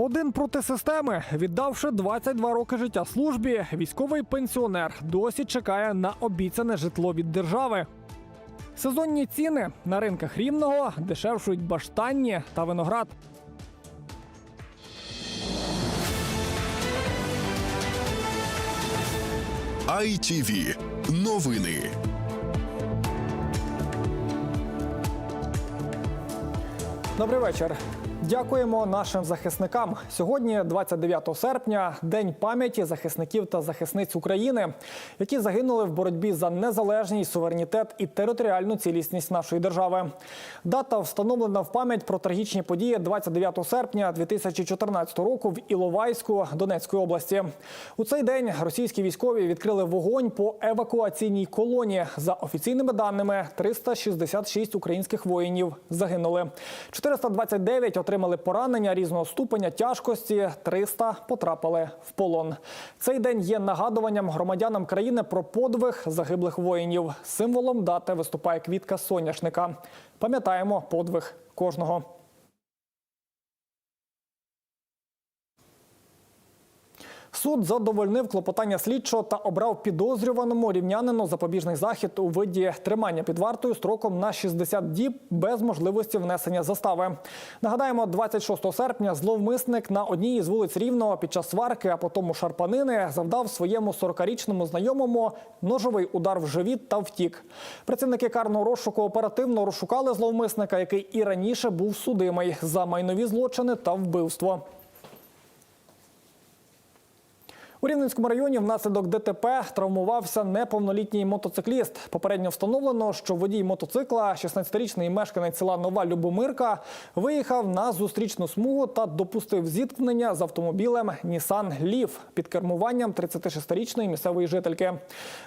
Один проти системи, віддавши 22 роки життя службі, військовий пенсіонер досі чекає на обіцяне житло від держави. Сезонні ціни на ринках рівного дешевшують баштанні та виноград. ITV. Новини. Добрий вечір. Дякуємо нашим захисникам. Сьогодні, 29 серпня, день пам'яті захисників та захисниць України, які загинули в боротьбі за незалежність, суверенітет і територіальну цілісність нашої держави. Дата встановлена в пам'ять про трагічні події 29 серпня 2014 року в Іловайську Донецької області. У цей день російські військові відкрили вогонь по евакуаційній колоні. За офіційними даними, 366 українських воїнів загинули. 429 отримали поранення різного ступеня тяжкості, 300 потрапили в полон. Цей день є нагадуванням громадянам країни про подвиг загиблих воїнів. Символом дати виступає квітка соняшника. Пам'ятаємо подвиг кожного. Суд задовольнив клопотання слідчого та обрав підозрюваному рівнянину запобіжний захід у виді тримання під вартою строком на 60 діб без можливості внесення застави. Нагадаємо, 26 серпня зловмисник на одній із вулиць Рівного під час сварки, а потім шарпанини, завдав своєму 40-річному знайомому ножовий удар в живіт та втік. Працівники карного розшуку оперативно розшукали зловмисника, який і раніше був судимий за майнові злочини та вбивство. У Рівненському районі внаслідок ДТП травмувався неповнолітній мотоцикліст. Попередньо встановлено, що водій мотоцикла, 16-річний мешканець села Нова Любомирка, виїхав на зустрічну смугу та допустив зіткнення з автомобілем Нісан Лів під кермуванням 36-річної місцевої жительки.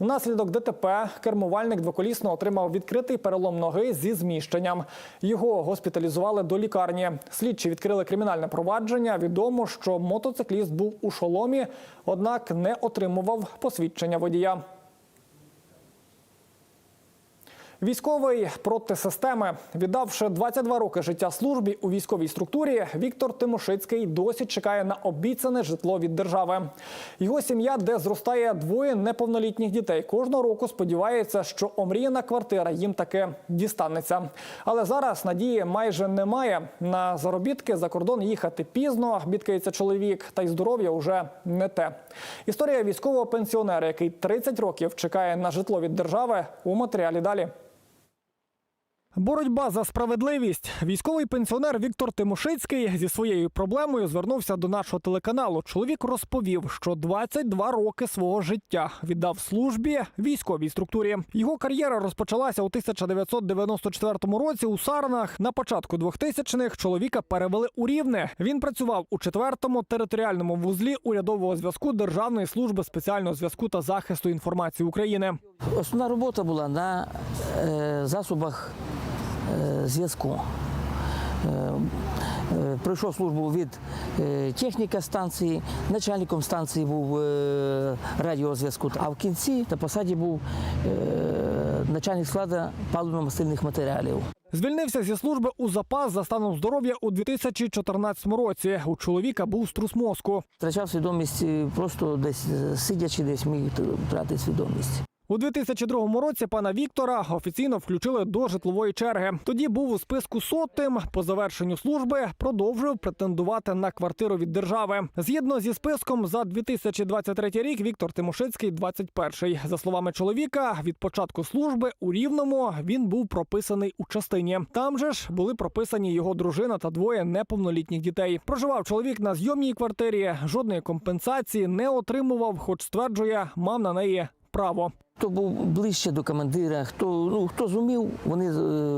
Внаслідок ДТП кермувальник двоколісно отримав відкритий перелом ноги зі зміщенням. Його госпіталізували до лікарні. Слідчі відкрили кримінальне провадження. Відомо, що мотоцикліст був у шоломі, однак не отримував посвідчення водія. Військовий проти системи, віддавши 22 роки життя службі у військовій структурі, Віктор Тимошицький досі чекає на обіцяне житло від держави. Його сім'я, де зростає двоє неповнолітніх дітей, кожного року сподівається, що омріяна квартира їм таки дістанеться. Але зараз надії майже немає. На заробітки за кордон їхати пізно, бідкається чоловік, та й здоров'я вже не те. Історія військового пенсіонера, який 30 років чекає на житло від держави, у матеріалі далі. Боротьба за справедливість. Військовий пенсіонер Віктор Тимошицький зі своєю проблемою звернувся до нашого телеканалу. Чоловік розповів, що 22 роки свого життя віддав службі військовій структурі. Його кар'єра розпочалася у 1994 році у Сарнах. На початку 2000-х чоловіка перевели у Рівне. Він працював у 4-му територіальному вузлі урядового зв'язку Державної служби спеціального зв'язку та захисту інформації України. Основна робота була на е, засобах зв'язку. Е, е, Пройшов службу від е, техніка станції, начальником станції був е, радіозв'язку, а в кінці на посаді був е, начальник складу паливно-мастильних матеріалів. Звільнився зі служби у запас за станом здоров'я у 2014 році. У чоловіка був струс мозку. Втрачав свідомість е, просто десь е, сидячи, десь міг втратити свідомість. У 2002 році пана Віктора офіційно включили до житлової черги. Тоді був у списку сотим. По завершенню служби продовжив претендувати на квартиру від держави. Згідно зі списком за 2023 рік Віктор Тимошицький 21-й. За словами чоловіка, від початку служби у Рівному він був прописаний у частині. Там же ж були прописані його дружина та двоє неповнолітніх дітей. Проживав чоловік на зйомній квартирі. Жодної компенсації не отримував, хоч стверджує, мав на неї право. Хто був ближче до командира, хто ну хто зумів, вони е,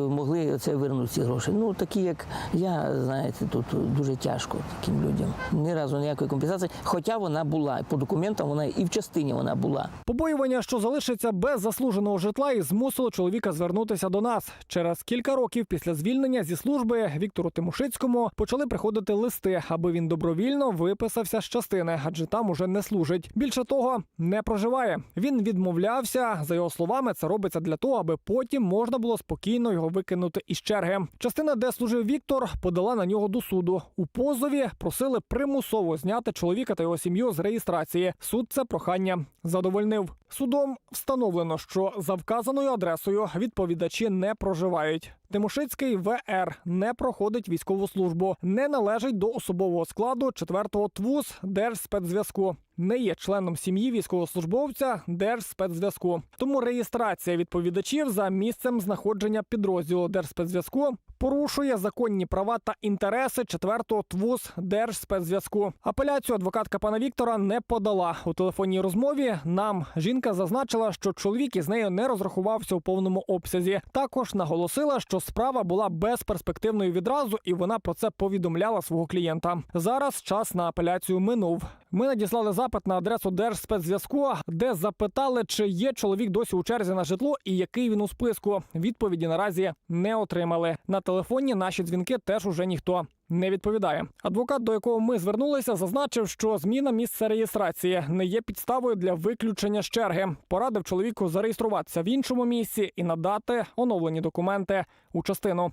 могли це вернути ці гроші. Ну такі, як я, знаєте, тут дуже тяжко таким людям. Ні разу ніякої компенсації, хоча вона була по документам, вона і в частині вона була. Побоювання, що залишиться без заслуженого житла, і змусило чоловіка звернутися до нас. Через кілька років після звільнення зі служби Віктору Тимошицькому почали приходити листи, аби він добровільно виписався з частини, адже там уже не служить. Більше того, не проживає. Він відмовлявся зізнався, за його словами, це робиться для того, аби потім можна було спокійно його викинути із черги. Частина, де служив Віктор, подала на нього до суду. У позові просили примусово зняти чоловіка та його сім'ю з реєстрації. Суд це прохання задовольнив. Судом встановлено, що за вказаною адресою відповідачі не проживають. Тимошицький ВР не проходить військову службу, не належить до особового складу 4-го ТВУЗ Держспецзв'язку. Не є членом сім'ї військовослужбовця Держспецзв'язку. Тому реєстрація відповідачів за місцем знаходження підрозділу Держспецзв'язку порушує законні права та інтереси 4-го ТВУЗ Держспецзв'язку. Апеляцію адвокатка пана Віктора не подала у телефонній розмові. Нам жінка зазначила, що чоловік із нею не розрахувався у повному обсязі. Також наголосила, що справа була безперспективною відразу, і вона про це повідомляла свого клієнта. Зараз час на апеляцію минув. Ми надіслали запит на адресу Держспецзв'язку, де запитали, чи є чоловік досі у черзі на житло і який він у списку. Відповіді наразі не отримали. На телефоні наші дзвінки теж уже ніхто. Не відповідає. Адвокат, до якого ми звернулися, зазначив, що зміна місця реєстрації не є підставою для виключення з черги. Порадив чоловіку зареєструватися в іншому місці і надати оновлені документи у частину.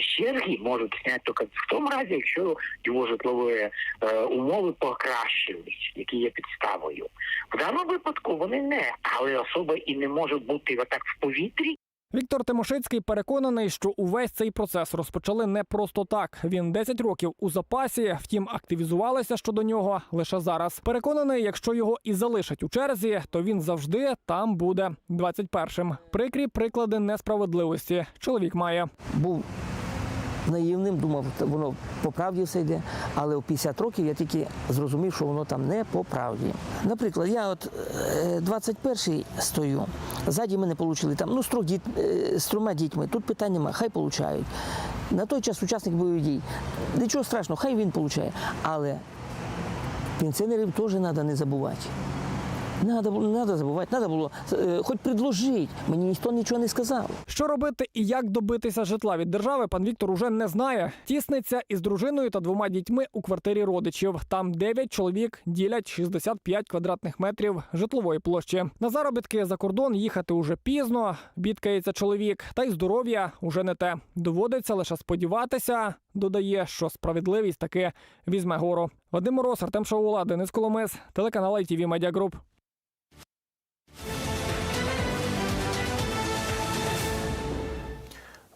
Черги можуть зняти тільки в тому разі, якщо його житлові е, умови покращились, які є підставою. В даному випадку вони не, але особа і не може бути отак в повітрі. Віктор Тимошицький переконаний, що увесь цей процес розпочали не просто так. Він 10 років у запасі, втім активізувалися щодо нього лише зараз. Переконаний, якщо його і залишать у черзі, то він завжди там буде 21-м. Прикрі приклади несправедливості. Чоловік має. Був наївним, думав, воно по правді все йде. Але у 50 років я тільки зрозумів, що воно там не по правді. Наприклад, я от е, 21-й стою, ззаді мене отримали там, ну, з, трьох діт, е, з трьома дітьми. Тут питань немає, хай получають. На той час учасник бойових дій. Нічого страшного, хай він получає. Але пенсіонерів теж треба не забувати. Надо треба забувати, треба було е, хоч предложити. Мені ніхто нічого не сказав. Що робити і як добитися житла від держави, пан Віктор уже не знає. Тісниться із дружиною та двома дітьми у квартирі родичів. Там 9 чоловік ділять 65 квадратних метрів житлової площі. На заробітки за кордон їхати уже пізно. Бідкається чоловік, та й здоров'я уже не те. Доводиться лише сподіватися. Додає, що справедливість таки візьме гору. Вадим Мороз, Артем Шаула, Денис Коломис, телеканал ITV Media Group.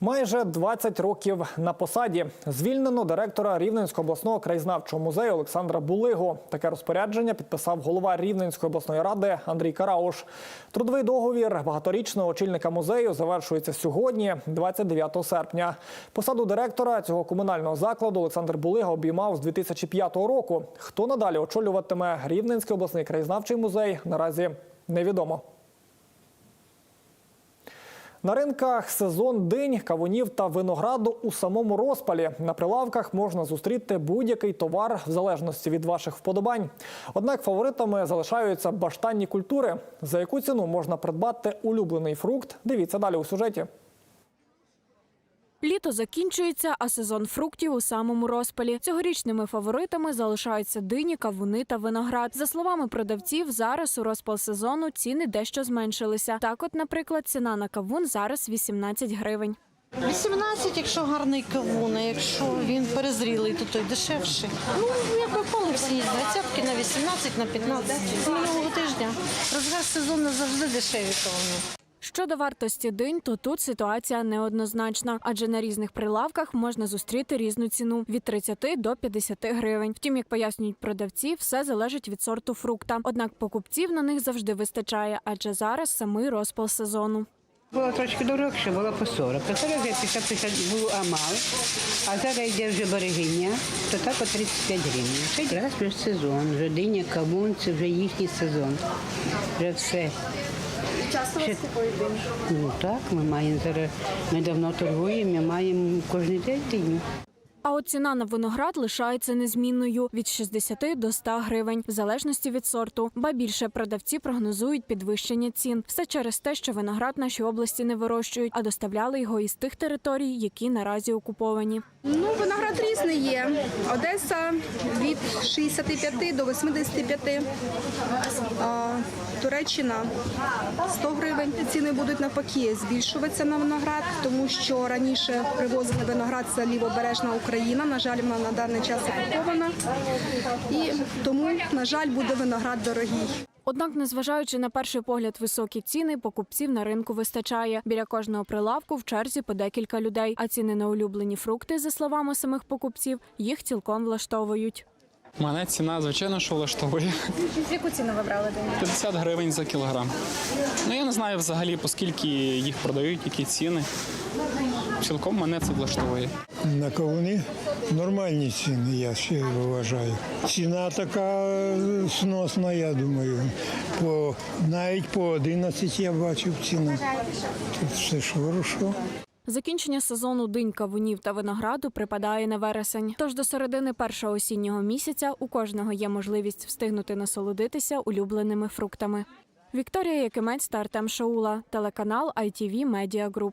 Майже 20 років на посаді звільнено директора Рівненського обласного краєзнавчого музею Олександра Булигу. Таке розпорядження підписав голова Рівненської обласної ради Андрій Карауш. Трудовий договір багаторічного очільника музею завершується сьогодні, 29 серпня. Посаду директора цього комунального закладу Олександр Булига обіймав з 2005 року. Хто надалі очолюватиме Рівненський обласний краєзнавчий музей, наразі невідомо. На ринках сезон день кавунів та винограду у самому розпалі. На прилавках можна зустріти будь-який товар в залежності від ваших вподобань. Однак фаворитами залишаються баштанні культури. За яку ціну можна придбати улюблений фрукт? Дивіться далі у сюжеті. Літо закінчується, а сезон фруктів у самому розпалі. Цьогорічними фаворитами залишаються дині, кавуни та виноград. За словами продавців, зараз у розпал сезону ціни дещо зменшилися. Так, от, наприклад, ціна на кавун зараз 18 гривень. 18, якщо гарний кавун, а якщо він перезрілий, то той дешевший. Ну, як попали всі двадцятки на 18, на 15. З минулого тижня. Розгар сезону завжди дешеві кавуни. Щодо вартості динь, то тут ситуація неоднозначна, адже на різних прилавках можна зустріти різну ціну від 30 до 50 гривень. Втім, як пояснюють продавці, все залежить від сорту фрукта. Однак покупців на них завжди вистачає, адже зараз самий розпал сезону. Було трошки дорогше, було по 40. А зараз вже 50-50 було амал, а зараз йде вже берегиня, то так по 35 гривень. Ще раз вже сезон, вже диня, кавун, це вже їхній сезон. Вже все. Часто вас купують Ну так, ми маємо зараз, ми давно торгуємо, ми маємо кожен день диню. А от ціна на виноград лишається незмінною від 60 до 100 гривень, в залежності від сорту. Ба більше продавці прогнозують підвищення цін. Все через те, що виноград в нашій області не вирощують, а доставляли його із тих територій, які наразі окуповані. Ну, виноград різний є. Одеса від 65 до 85. А, Туреччина 100 гривень. Ціни будуть навпаки збільшуватися на виноград, тому що раніше привозили виноград це лівобережна Україна. На жаль, вона на даний час окупована. І тому, на жаль, буде виноград дорогий. Однак, незважаючи на перший погляд високі ціни, покупців на ринку вистачає. Біля кожного прилавку в черзі по декілька людей. А ціни на улюблені фрукти, за словами самих покупців, їх цілком влаштовують. Мене ціна, звичайно, що влаштовує. Яку ціну ви брали 50 гривень за кілограм. Ну я не знаю взагалі, по скільки їх продають, які ціни. Цілком мене це влаштовує. На кавуни нормальні ціни, я ще вважаю. Ціна така е, сносна, я думаю. По, навіть по 11 я бачив ціну. Тут все ж хорошо. Закінчення сезону динь кавунів та винограду припадає на вересень. Тож до середини першого осіннього місяця у кожного є можливість встигнути насолодитися улюбленими фруктами. Вікторія Якимець та Артем Шаула, телеканал ITV Media Group.